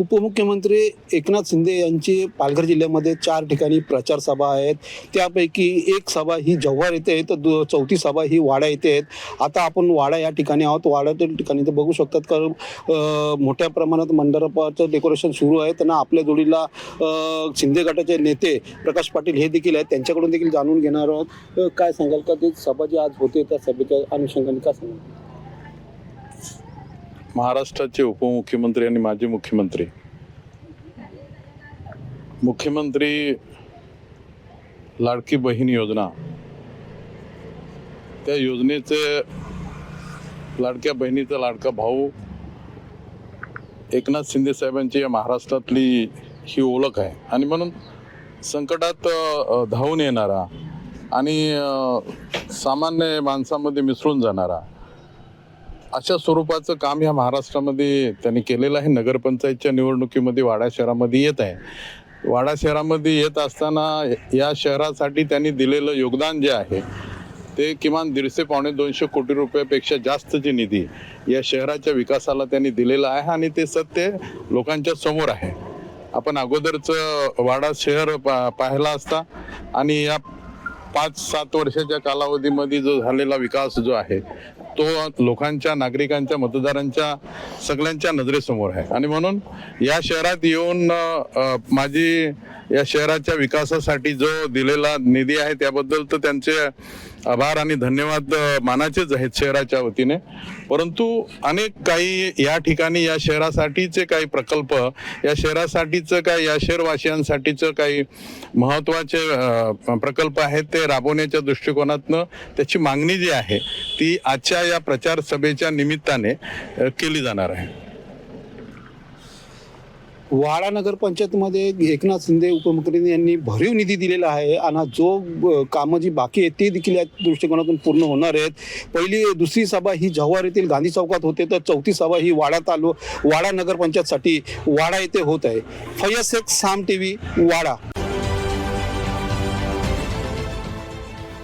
उपमुख्यमंत्री एकनाथ शिंदे यांची पालघर जिल्ह्यामध्ये चार ठिकाणी प्रचार सभा आहेत. त्यापैकी एक सभा ही जव्हार येथे आहे तर दु चौथी सभा ही वाडा येथे आहेत. आता आपण वाडा या ठिकाणी आहोत. वाड्यातील ठिकाणी तर बघू शकतात कारण मोठ्या प्रमाणात मंडपाचं डेकोरेशन सुरू आहे. त्यांना आपल्या जोडीला शिंदे गटाचे नेते प्रकाश पाटील हे देखील आहेत. त्यांच्याकडून देखील जाणून घेणार आहोत. काय सांगाल का? ते सभा जी आज होते त्या सभेच्या अनुषंगाने काय सांगाल? महाराष्ट्राचे उपमुख्यमंत्री आणि माजी मुख्यमंत्री. मुख्यमंत्री लाडकी बहीण योजना. त्या योजनेचे लाडक्या बहिणीचा लाडका भाऊ एकनाथ शिंदे साहेबांची या महाराष्ट्रातली ही ओळख आहे. आणि म्हणून संकटात धावून येणारा आणि सामान्य माणसामध्ये मिसळून जाणारा अशा स्वरूपाचं काम ह्या महाराष्ट्रामध्ये त्यांनी केलेलं आहे. नगरपंचायतच्या निवडणुकीमध्ये वाडा शहरामध्ये येत आहे. वाडा शहरामध्ये येत असताना या शहरासाठी त्यांनी दिलेलं योगदान जे आहे ते किमान दीडशे पावणे दोनशे कोटी रुपयापेक्षा जास्तची निधी या शहराच्या विकासाला त्यांनी दिलेला आहे आणि ते सत्य लोकांच्या समोर आहे. आपण अगोदरचं वाडा शहर पा पाहिला असता आणि या पाच सात वर्षाच्या कालावधीमध्ये जो झालेला विकास जो आहे तो लोकांच्या नागरिकांच्या मतदारांच्या सगळ्यांच्या नजरेसमोर आहे. आणि म्हणून या शहरात येऊन माझी या शहराच्या विकासासाठी जो दिलेला निधी आहे त्याबद्दल तर त्यांचे आभार आणि धन्यवाद मानाचेच आहेत शहराच्या वतीने. परंतु अनेक काही या ठिकाणी या शहरासाठीचे काही प्रकल्प या शहरासाठीचं काय या शहरवासियांसाठीचं काही महत्त्वाचे प्रकल्प आहेत ते राबवण्याच्या दृष्टिकोनातनं त्याची मागणी जी आहे ती आजच्या या प्रचार सभेच्या निमित्ताने केली जाणार आहे. वाडा नगरपंचायतमध्ये एकनाथ शिंदे उपमुख्यमंत्री यांनी भरीव निधी दिलेला आहे आणि जो कामं जी बाकी आहेत ते देखील या दृष्टिकोनातून पूर्ण होणार आहेत. पहिली दुसरी सभा ही जव्हार येथील गांधी चौकात होते तर चौथी सभा ही वाडा तालु वाडा नगरपंचायतसाठी वाडा येथे होत आहे. Fayyad Shaikh Saam T V Wada.